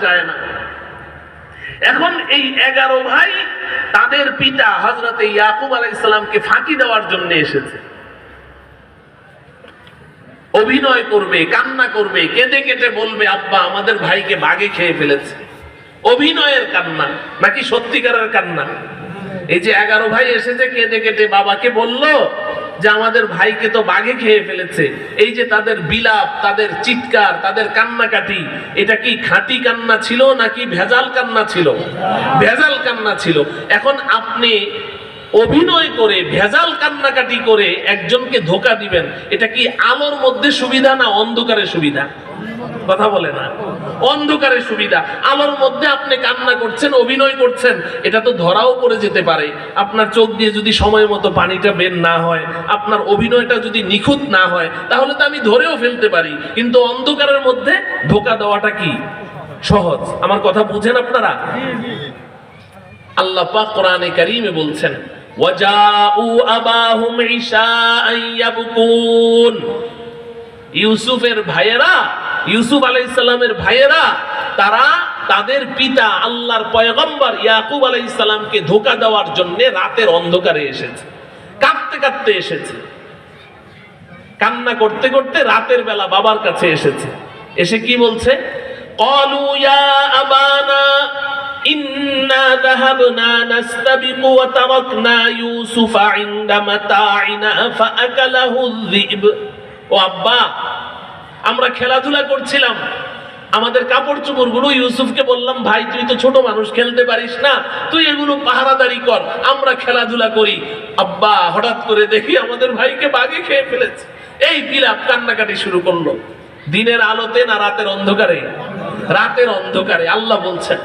যায় না। এখন এই এগারো ভাই তাদের পিতা হজরত ইয়াকুব আলাই ইসলামকে ফাঁকি দেওয়ার জন্য এসেছে। অভিনয় করবে, কান্না করবে, কেঁদে কেটে বলবে, আব্বা, আমাদের ভাইকে বাগে খেয়ে ফেলেছে। অভিনয়ের কান্না, নাকি সত্যিকারের কান্না? এই যে এগারো ভাই এসেছে, কেঁদে কেটে বাবাকে বলল যে আমাদের ভাইকে তো বাঘে খেয়ে ফেলেছে। এই যে তাদের বিলাপ, তাদের চিৎকার, তাদের কান্নাকাটি, এটা কি খাঁটি কান্না ছিল নাকি ভেজাল কান্না ছিল? ভেজাল কান্না ছিল। এখন আপনি অভিনয় করে, ভেজাল কান্নাকাটি করে একজনকে ধোকা দিবেন, এটা কি আলোর মধ্যে সুবিধা না অন্ধকারে সুবিধা? কথা বলে না। অন্ধকারে সুবিধা। আলোর মধ্যে আপনি কান্না করছেন, অভিনয় করছেন, এটা তো ধরাও পড়ে যেতে পারে। আপনার চোখ দিয়ে যদি সময় মতো পানিটা বের না হয়, আপনার অভিনয়টা যদি নিখুঁত না হয়, তাহলে তো আমি ধরেও ফেলতে পারি। কিন্তু অন্ধকারের মধ্যে ধোকা দেওয়াটা কি? সহজ। আমার কথা বুঝেন আপনারা? আল্লাহ পাক কোরআনে কারীমে বলছেন, ওয়াজাউ আবাহুম ইশাআন ইয়াবকুন। ইউসুফের ভাইয়েরা ইউসুফ আলাই ইসলামের ভাইয়েরা, তারা তাদের পিতা আল্লাহর পয়গম্বর ইয়াকুব আলাই ইসলামকে ধোকা দেওয়ার জন্য রাতের অন্ধকারে এসেছে, কাঁদতে কাঁদতে এসেছে। কান্না করতে করতে রাতের বেলা বাবার কাছে এসেছে। এসে কি বলছে? ও আব্বা আমরা খেলাধুলা করছিলাম। আমাদের কাপড় চোপড়গুলো ইউসুফকে বললাম, ভাই, তুই তো ছোট মানুষ, খেলতে পারিস না। তুই এগুলো পাহারাদারি কর, আমরা খেলাধুলা করি। আব্বা, হঠাৎ করে দেখি আমাদের ভাইকে বাগে খেয়ে ফেলেছে। এই বিলাপ কান্নাকাটি শুরু করল। দিনের আলোতে না রাতের অন্ধকারে? রাতের অন্ধকারে, আল্লাহ বলছেন,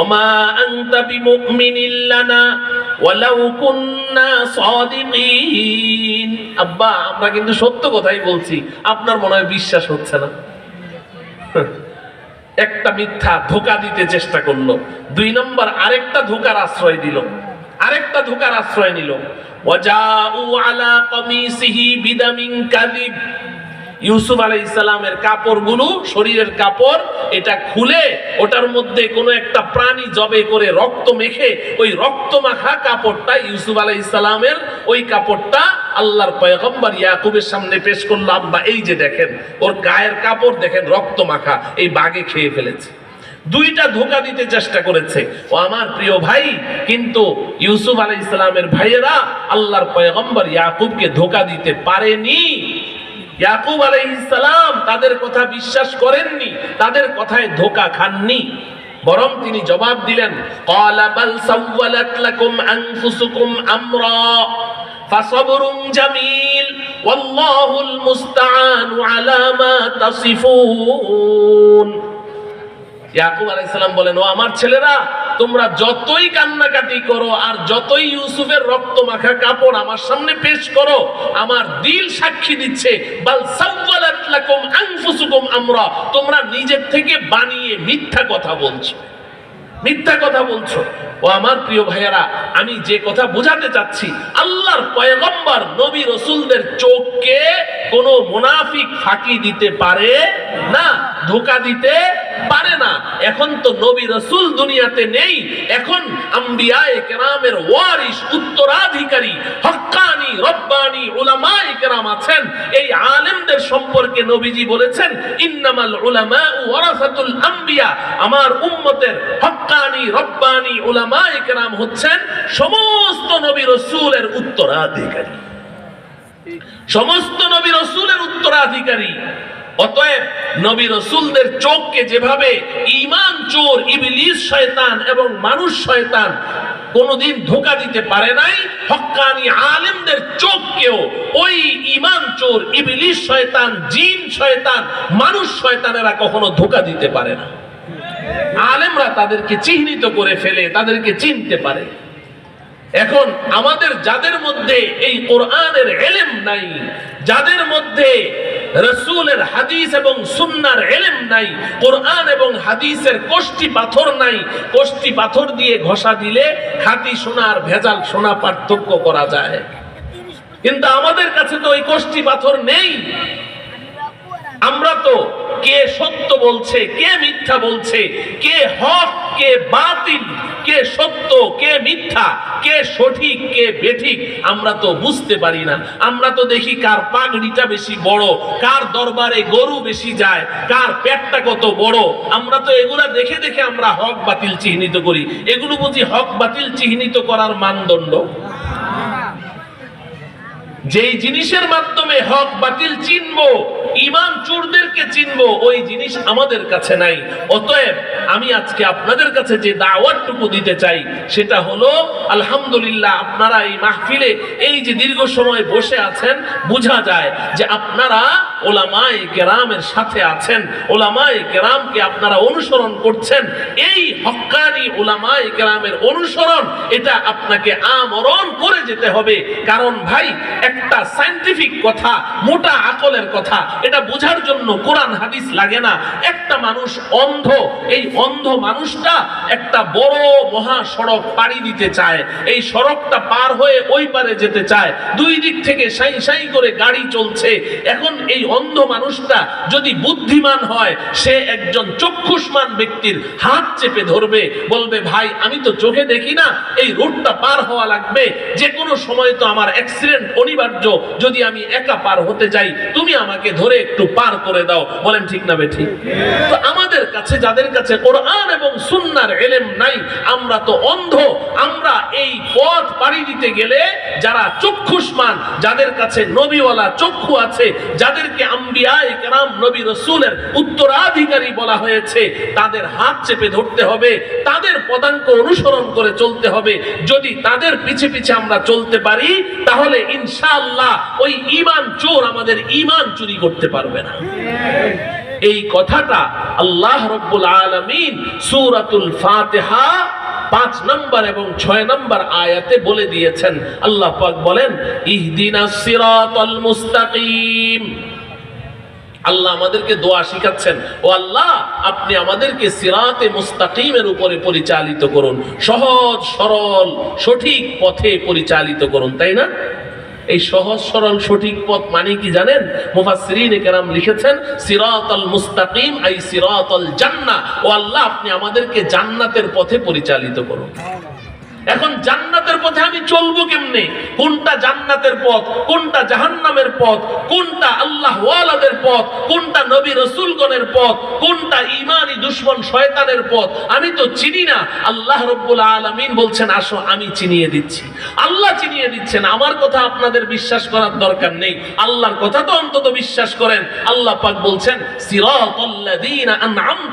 ওমা আনতা বিমুমিনিন লানা ওয়ালাউ কুন্না সাদিকিন। আব্বা, আমরা কিন্তু সত্য কথাই বলছি, আপনার মনে হয় বিশ্বাস হচ্ছে না। একটা মিথ্যা ধোকা দিতে চেষ্টা করল। দুই নম্বর, আরেকটা ধোকার আশ্রয় দিল। আরেকটা ধোকার আশ্রয় নিল। ওয়াজাউ আলা কমিসিহি বিদামিন কাযিব। ইউসুফ আলাই ইসলামের কাপড়গুলো শরীরের কাপড়, এটা খুলে ওটার মধ্যে কোনো একটা প্রাণী জবে করে রক্ত মেখে ওই রক্ত মাখা কাপড়টা ইউসুফ আলাই ইসলামের ওই কাপড়টা আল্লাহর পয়গম্বর ইয়াকুবের সামনে পেশ করল, আব্বা, এই যে দেখেন, ওর গায়ের কাপড় দেখেন রক্ত মাখা, এই বাগে খেয়ে ফেলেছে। দুইটা ধোকা দিতে চেষ্টা করেছে। ও আমার প্রিয় ভাই, কিন্তু ইউসুফ আলাই ইসলামের ভাইয়েরা আল্লাহর পয়গম্বর ইয়াকুবকে ধোকা দিতে পারেনি। ইয়াকুব আলাইহিসসালাম তাদের কথা বিশ্বাস করেননি, তাদের কথায় ধোকা খাননি। বরং তিনি জবাব দিলেন, ক্বালা বাল সাওয়ালাত লাকুম আনফুসুকুম আমরা ফাসাবরুন জামিল, ওয়াল্লাহুল মুস্তাআনু আলা মা তাসিফুন। ইয়াকুব আলাইসালাম বলেন, ও আমার ছেলেরা তোমরা যতই কান্নাকাটি করো আর যতই ইউসুফের রক্ত মাখা কাপড় আমার সামনে পেশ করো, আমার দিল সাক্ষী দিচ্ছে, বাল সাওয়ালাত লাকুম আনফুসুকুম আমরা। তোমরা নিজের থেকে বানিয়ে মিথ্যা কথা বলছো। মিথ্যা কথা বলছো। ও আমার প্রিয় ভাইয়ারা, আমি যে কথা বোঝাতে চাচ্ছি, আল্লাহর পয়গম্বর, নবী রসুলদের চোখকে কোনো মুনাফিক ফাঁকি দিতে পারে না, ধোকা দিতে পারে না। এখন তো নবী রসুল দুনিয়াতে নেই। এখন আম্বিয়ায়ে কেরামের ওয়ারিস উত্তরাধিকারী হক্কানি রব্বানি, উলামায়ে কেরাম আছেন। এই আলেমদের সম্পর্কে নবীজি বলেছেন, ইন্নামাল উলামা ওয়ারাসাতুল আম্বিয়া। আমার উম্মতের হক্কানি রব্বানি, উলামায়ে কেরাম হচ্ছেন সমস্ত নবী রসুলের উত্তরাধিকারী। সমস্ত নবী রসুলের উত্তরাধিকারী। অতএব নবী রসুলদের চোখকে যেভাবে ইমান চোর, ইবলিস, শয়তান এবং মানুষ শয়তান কোনোদিন ধোকা দিতে পারে নাই, হক্কানি আলেমদের চোখকেও ওই ইমান চোর, ইবলিস শয়তান, জিন শয়তান, মানুষ শয়তানেরা কখনো ধোকা দিতে পারে না। আলেমরা তাদেরকে চিহ্নিত করে ফেলে, তাদেরকে চিনতে পারে। এখন আমাদের যাদের মধ্যে এই কোরআনের এলেম নাই, যাদের মধ্যে রসুলের হাদিস এবং সুন্নার এলেম নাই, কোরআন এবং হাদিসের কোষ্টি পাথর নাই, কোষ্টি পাথর দিয়ে ঘষা দিলে খাঁটি সোনার ভেজাল সোনা পার্থক্য করা যায়। কিন্তু আমাদের কাছে তো ওই কোষ্টি পাথর নেই। আমরা তো কে সত্য বলছে, কে মিথ্যা বলছে, কে হক, কে বাতিল, কে সত্য, কে মিথ্যা, কে সঠিক, কে বেঠিক, আমরা তো বুঝতে পারি না। আমরা তো দেখি কার পাগড়িটা বেশি বড়, কার দরবারে গরু বেশি যায়, কার পেটটা কত বড়। আমরা তো এগুলা দেখে দেখে আমরা হক, বাতিল চিহ্নিত করি। এগুলো বুঝি হক, বাতিল চিহ্নিত করার মানদণ্ড? যেই জিনিসের মাধ্যমে হক, বাতিল চিনবো চোরদেরকে চিনবো, ওই জিনিস আমাদের কাছে নাই। অতএব আমি আজকে আপনাদের কাছে যে দাওয়াতটুকু দিতে চাই, সেটা হলো, আলহামদুলিল্লাহ, আপনারা এই মাহফিলে এই যে দীর্ঘ সময় বসে আছেন, বোঝা যায় যে আপনারা ওলামায়ে কেরামের সাথে আছেন, ওলামায়ে কেরামকে আপনারা অনুসরণ করছেন। এই হক্কানি ওলামায়ে কেরামের অনুসরণ, এটা আপনাকে আমরণ করে যেতে হবে। কারণ ভাই, একটা সায়েন্টিফিক কথা, মোটা আকলের কথা, এটা বোঝার জন্য কোরআন, হাদিস লাগে না। একটা মানুষ অন্ধ, এই অন্ধ মানুষটা একটা বড় মহাসড়ক পাড়ি দিতে চায়। এই সড়কটা পার হয়ে ওই পারে যেতে চায়। দুই দিক থেকে সাই সাই করে গাড়ি চলছে। এখন এই অন্ধ মানুষটা যদি বুদ্ধিমান হয়, সে একজন চক্ষুষ্মান ব্যক্তির হাত চেপে ধরবে। বলবে, ভাই, আমি তো চোখে দেখি না। এই রোডটা পার হওয়া লাগবে। যে কোনো সময় তো আমার অ্যাক্সিডেন্ট অনিবার্য। যদি আমি একা পার হতে যাই, তুমি আমাকে ধরে একটু পার করে দাও। বলেন ঠিক না বেঠিক তো আমাদের কাছে, যাদের কাছে কোরআন এবং সুন্নার এলেম নাই, আমরা তো অন্ধ। আমরা এই পথ পাড়ি দিতে গেলে যারা চক্ষুষ্মান, যাদের কাছে নবীওয়ালা চক্ষু আছে, যাদেরকে আম্বিয়ায়ে কেরাম, নবী রসুলের উত্তরাধিকারী বলা হয়েছে, তাদের হাত চেপে ধরতে হবে, তাদের পদাঙ্ক অনুসরণ করে চলতে হবে। যদি তাদের পিছে পিছে আমরা চলতে পারি, তাহলে ইনশাআল্লাহ ওই ইমান চোর আমাদের ঈমান চুরি করতে পারবে না। এই কথাটা আল্লাহ রব্বুল আলামিন সূরাতুল ফাতেহা পাঁচ নম্বর এবং ছয় নম্বর আয়াতে বলে দিয়েছেন। আল্লাহ পাক বলেন ইহদিনাস সিরাতাল মুস্তাকিম। আল্লাহ আমাদেরকে দোয়া শিখাচ্ছেন, ও আল্লাহ, আপনি আমাদেরকে সিরাতে মুস্তাকিমের উপরে পরিচালিত করুন। সহজ, সরল, সঠিক পথে পরিচালিত করুন। তাই না? এই সহজ, সরল, সঠিক পথ মানে কি জানেন? মুফাসসিরিন কেরাম লিখেছেন, সিরাতাল মুস্তাকিম আই সিরাতাল জান্নাহ। ও আল্লাহ, আপনি আমাদেরকে জান্নাতের পথে পরিচালিত করুন। এখন জান্নাতের পথে আমি চলবো কেমনে? কোনটা জান্নাতের পথ, কোনটা জাহান্নামের পথ, কোনটা আল্লাহ ওয়ালাদের পথ, কোনটা নবী রসুলগণের পথ, কোনটা ইমানি দুশ্মন শয়তানের পথ? আমি তো চিনি না। আল্লাহ রব্বুল আলামিন বলছেন, আসো, আমি চিনিয়ে দিচ্ছি। আল্লাহ চিনিয়ে দিচ্ছেন। আমার কথা আপনাদের বিশ্বাস করার দরকার নেই। আল্লাহর কথা তো অন্তত বিশ্বাস করেন। আল্লাহ পাক বলছেন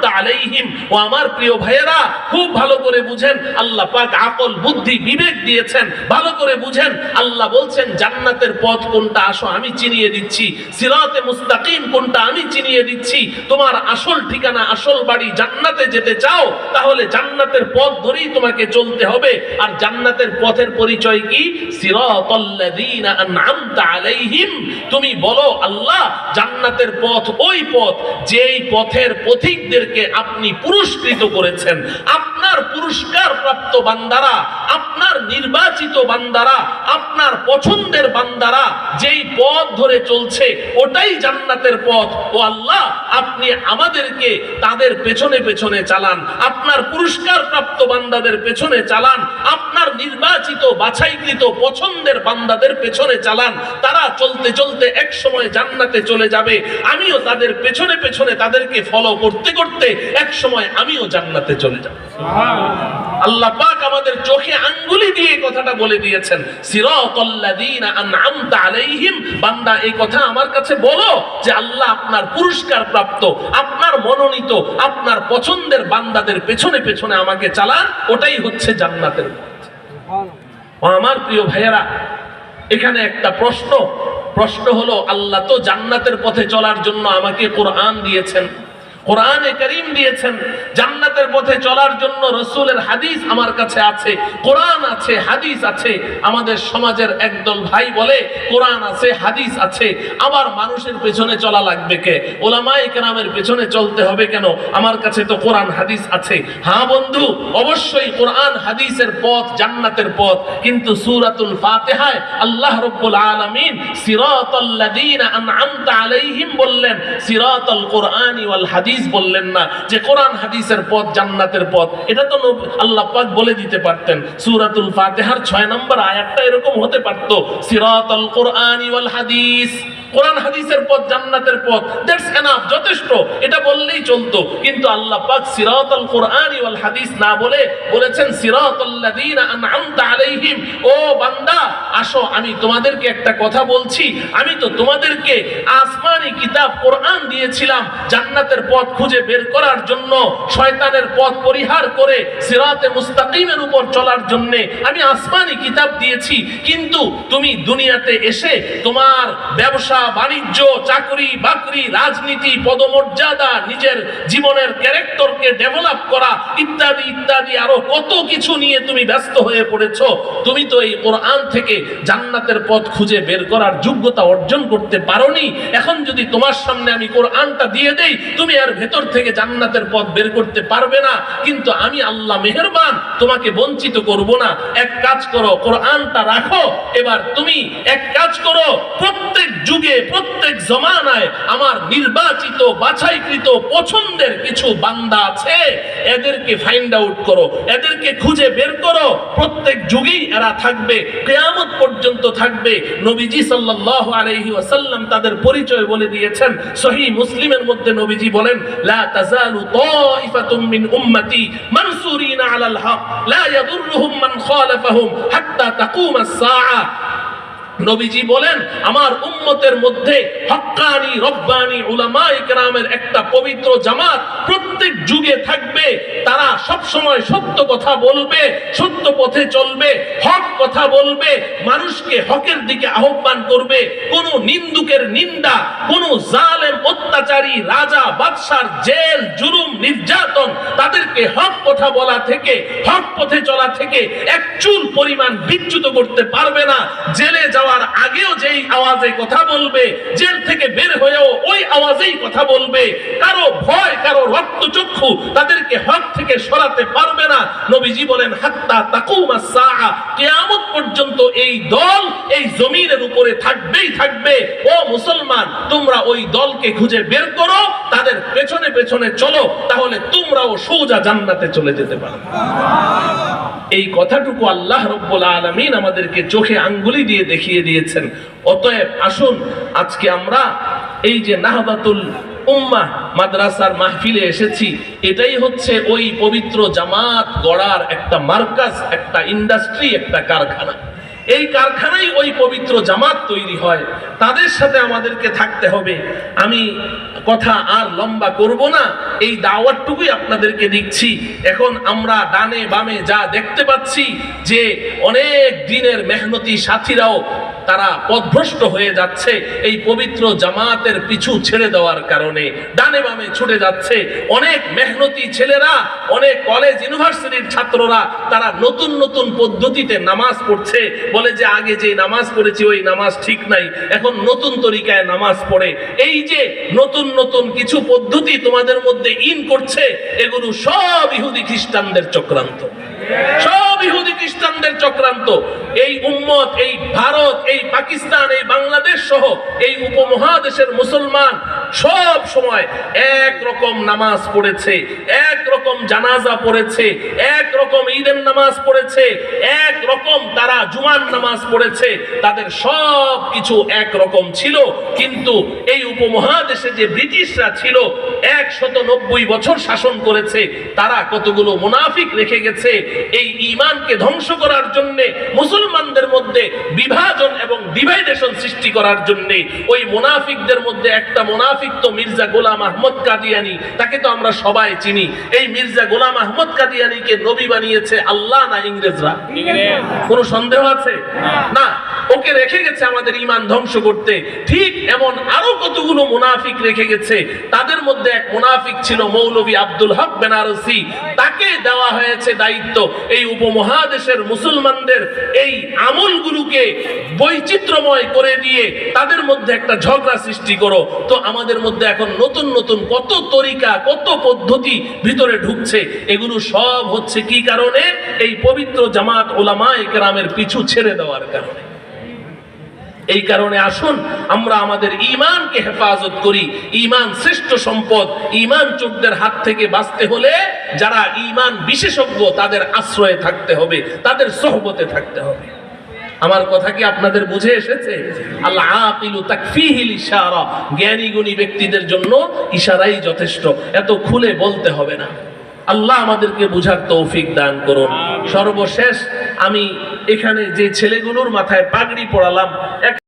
আলাইহিম। ও আমার প্রিয় ভাইয়েরা, খুব ভালো করে বুঝেন, আল্লাহ পাক আকল বুদ্ধি, বিবেক দিয়েছেন, ভালো করে বুঝেন। আল্লাহ বলছেন, জান্নাতের পথ কোনটা? আসো, আমি চিনিয়ে দিচ্ছি। সিরাতে মুস্তাকিম কোনটা? আমি চিনিয়ে দিচ্ছি। তোমার আসল ঠিকানা, আসল বাড়ি জান্নাতে যেতে চাও, তাহলে জান্নাতের পথ ধরেই তোমাকে চলতে হবে। আর জান্নাতের পথের পরিচয় কি? সিরাতাল্লাযীনা আন'আমতা আলাইহিম। তুমি বলো, আল্লাহ, জান্নাতের পথ ওই পথ, যেই পথের পথিকদেরকে আপনি পুরস্কৃত করেছেন। আপনার পুরস্কার প্রাপ্ত বান্দারা আপনার নির্বাচিত বান্দারা, আপনার পছন্দের বান্দারা যেই পথ ধরে চলছে, ওটাই জান্নাতের পথ। ও আল্লাহ, আপনি আমাদেরকে তাদের পেছনে পেছনে চালান। আপনার পুরস্কার প্রাপ্ত বান্দাদের পেছনে চালান। আপনার নির্বাচিত, বাছাইকৃত, পছন্দের বান্দাদের পেছনে চালান। তারা চলতে চলতে এক সময় জান্নাতে চলে যাবে। আমিও তাদের পেছনে পেছনে তাদেরকে ফলো করতে করতে এক সময় আমিও জান্নাতে চলে যাব। আল্লাহ পাক আমাদের চোখে আঙ্গুলি দিয়ে এই কথাটা বলে দিয়েছেন সিরাতাল্লাযীনা আন'আমতা আলাইহিম। বান্দা এই কথা আমার কাছে বলো যে আল্লাহ আপনার পুরস্কার প্রাপ্ত আপনার মনোনীত আপনার পছন্দের বান্দাদের পেছনে পেছনে আমাকে চালান ওটাই হচ্ছে জান্নাতের পথ। আমার প্রিয় ভাইয়েরা এখানে একটা প্রশ্ন প্রশ্ন হলো আল্লাহ তো জান্নাতের পথে চলার জন্য আমাকে কোরআন দিয়েছেন। কোরআনে করিম দিয়েছেন, জান্নাতের পথে চলার জন্য রসুলের হাদিস আমার কাছে আছে, কোরআন আছে, হাদিস আছে। আমাদের সমাজের একদল ভাই বলে, কোরআন আছে, হাদিস আছে। আবার মানুষের পেছনে চলা লাগবে কে? ওলামায়ে কেরামের পেছনে চলতে হবে কেন? আমার কাছে তো কোরআন, হাদিস আছে। হ্যাঁ বন্ধু, অবশ্যই কোরআন, হাদিসের পথ, জান্নাতের পথ। কিন্তু সূরাতুল ফাতিহায় আল্লাহ রাব্বুল আলামিন সিরাতাল্লাযীনা আন'আমতা আলাইহিম বললেন, সিরাতাল কোরআনি ওয়াল হাদিস বললেন না যে কোরআন হাদিসের পথ জান্নাতের পথ। এটা তো আল্লাহ পাক বলে দিতে পারতেন। সূরাতুল ফাতিহার 6 নম্বর আয়াতটা এরকম হতে পারতো। সিরাতাল কোরআনি ওয়াল হাদিস। কোরআন হাদিসের পথ জান্নাতের পথ। দ্যাটস এনাফ যথেষ্ট। এটা বললেই চলতো। কিন্তু আল্লাহ পাক সিরাতাল কোরআনি ওয়াল হাদিস না বলে বলেছেন সিরাতাল্লাযীনা আন'আমতা আলাইহিম ও বান্দা, আসো, আমি তোমাদেরকে একটা কথা বলছি। আমি তো তোমাদেরকে আসমানি কিতাব কোরআন দিয়েছিলাম। জান্নাতের পথ খুঁজে বের করার জন্য শয়তানের পথ পরিহার করে সিরাতে মুস্তাকিমের উপর চলার জন্য আমি আসমানি কিতাব দিয়েছি। কিন্তু তুমি দুনিয়াতে এসে তোমার ব্যবসা, বাণিজ্য, চাকরি, বাকরি, রাজনীতি, পদমর্যাদা, নিজের জীবনের ক্যারেক্টারকে ডেভেলপ করা ইত্যাদি ইত্যাদি আরও কত কিছু নিয়ে তুমি ব্যস্ত হয়ে পড়েছো, তুমি তো এই কোরআন থেকে জান্নাতের পথ খুঁজে বের করার যোগ্যতা অর্জন করতে পারোনি। এখন যদি তোমার সামনে আমি কোরআনটা দিয়ে দেই, তুমি আর ভেতর থেকে জান্নাতের পথ বের করতে পারবে না। কিন্তু আমি আল্লাহ মেহেরবান, তোমাকে বঞ্চিত করব না। এক কাজ করো, কোরআনটা রাখো। এবার তুমি এক কাজ করো, প্রত্যেক যুগে, প্রত্যেক জমানায় আমার নির্বাচিত, বাছাইকৃত, পছন্দের কিছু বান্দা আছে। এদেরকে ফাইন্ড আউট করো, এদেরকে খুঁজে বের করো। প্রত্যেক যুগেই এরা থাকবে, কেয়ামত পর্যন্ত থাকবে। নবীজি সাল্লাহ ওয়াসাল্লাম তাদের পরিচয় বলে দিয়েছেন। সহিহ মুসলিমের মধ্যে নবীজি বলেন লা তাজালু তাইফাতুম মিন উম্মতি মানসুরিনা আলাল হক লা ইয়াদুররুহুম মান খালাফাহুম হাত্তা তাকুমাস সাআ নবীজি বলেন, আমার উম্মতের মধ্যে হক্কানি, রব্বানি উলামা ইকরামের একটা পবিত্র জামাত প্রত্যেক যুগে থাকবে। তারা সব সময় সত্য কথা বলবে, সত্য পথে চলবে, হক কথা বলবে, মানুষকে হকের দিকে আহ্বান করবে। কোন নিন্দুকের নিন্দা, কোন জালেম, অত্যাচারী, রাজা, বাদশার জেল, জুলুম, নির্যাতন তাদেরকে হক কথা বলা থেকে, হক পথে চলা থেকে এক চুল পরিমাণ বিচ্যুত করতে পারবে না। জেলে যাওয়ার আগেও যেই আওয়াজে কথা বলবে, জেল থেকে বের হয়েও ওই আওয়াজেই কথা বলবে। কারও ভয়, কারও রক্তচক্ষু তাদেরকে হক থেকে সরাতে পারবে না। নবীজি বলেন, হাত্তা তাকুমা সাআ কিয়ামত পর্যন্ত এই দল এই জমিনের উপরে থাকবেই থাকবে। ও মুসলমান, তোমরা ওই দলকে খুঁজে বের করো, তাদের পেছনে পেছনে চলো, তাহলে তোমরাও সোজা জান্নাতে চলে যেতে পারো। এই কথাটুকু আল্লাহ রব্বুল আলমিন আমাদেরকে চোখে আঙ্গুলি দিয়ে দেখিয়ে দিয়েছেন। অতএব আসুন, আজকে আমরা এই যে নাহবাতুল উম্মাহ মাদ্রাসার মাহফিলে এসেছি, এটাই হচ্ছে ওই পবিত্র জামাত গড়ার একটা মার্কাজ, একটা ইন্ডাস্ট্রি, একটা কারখানা। এই কারখানায় ওই পবিত্র জামাত তৈরি হয়। তাদের সাথে আমাদেরকে থাকতে হবে। আমি কথা আর লম্বা করব না। এই দাওয়াতটুকুই আপনাদেরকে দিচ্ছি। এখন আমরা ডানে বামে যা দেখতে পাচ্ছি যে অনেক দিনের মেহনতি সাথীরাও তারা পথভ্রষ্ট হয়ে যাচ্ছে এই পবিত্র জামাতের পিছু ছেড়ে দেওয়ার কারণে। ডানে বামে ছুটে যাচ্ছে অনেক মেহনতি ছেলেরা, অনেক কলেজ ইউনিভার্সিটির ছাত্ররা তারা নতুন নতুন পদ্ধতিতে নামাজ পড়ছে। বলে যে আগে যে নামাজ পড়েছি ওই নামাজ ঠিক নাই, এখন নতুন তরিকায় নামাজ পড়ে। এই যে নতুন নতুন কিছু পদ্ধতি তোমাদের মধ্যে ইন করছে এগুলো সব ইহুদি খ্রিস্টানদের চক্রান্ত। সব খ্রিস্টানদের চক্রান্ত। এই উম্মত, এই ভারত, এই পাকিস্তান, এই বাংলাদেশ সহ এই উপমহাদেশের মুসলমান সব সময় এক রকম নামাজ পড়েছে এক রকম জানাজা পড়েছে এক রকম ঈদের নামাজ পড়েছে এক রকম তারা জুমার নামাজ পড়েছে, তাদের সব কিছু এক রকম ছিল। কিন্তু এই উপমহাদেশে যে ব্রিটিশরা ছিল একশত নব্বই বছর শাসন করেছে, তারা কতগুলো মুনাফিক রেখে গেছে, এই ইমানকে ধ্বংস করার জন্য, মুসলমানদের মধ্যে বিভাজন এবং ডিভাইডেশন সৃষ্টি করার জন্য, ওই মুনাফিকদের মধ্যে একটা মুনাফিক তো মির্জা গোলাম আহমদ কাদিয়ানি, তাকে তো আমরা সবাই চিনি। এই মির্জা গোলাম আহমদ কাদিয়ানিকে নবী বানিয়েছে আল্লাহ না ইংরেজরা? কোনো সন্দেহ আছে? না। ওকে রেখে গেছে আমাদের ইমান ধ্বংস করতে। ঠিক এমন আরও কতগুলো মুনাফিক রেখে গেছে, তাদের মধ্যে এক মুনাফিক ছিল মৌলভী আব্দুল হক বেনারসি। তাকে দেওয়া হয়েছে দায়িত্ব এই উপমহাদেশের মুসলমানদের এই আমলগুলোকে বৈচিত্র্যময় করে দিয়ে তাদের মধ্যে একটা ঝগড়া সৃষ্টি করো। তো আমাদের মধ্যে এখন নতুন নতুন কত তরিকা, কত পদ্ধতি ভিতরে ঢুকছে, এগুলো সব হচ্ছে কি কারণে? এই পবিত্র জামাত ওলামা একরামের পিছু ছেড়ে দেওয়ার কারণে। এই কারণে আসুন আমরা আমাদের ইমানকে হেফাজত করি। ইমান শ্রেষ্ঠ সম্পদ। ইমান চোরদের হাত থেকে বাঁচতে হলে যারা ইমান বিশেষজ্ঞ তাদের আশ্রয়ে থাকতে হবে তাদের সহবতে থাকতে হবে। আমার কথা কি আপনাদের বুঝে এসেছে? আল্লাহ আকিলু তাকফিহিল ইশারা জ্ঞানী গুণী ব্যক্তিদের জন্য ইশারাই যথেষ্ট। এত খুলে বলতে হবে না। আল্লাহ আমাদেরকে বুঝার তৌফিক দান করুন। সর্বশেষ আমি এখানে যে ছেলেগুলোর মাথায় পাগড়ি পড়ালাম এক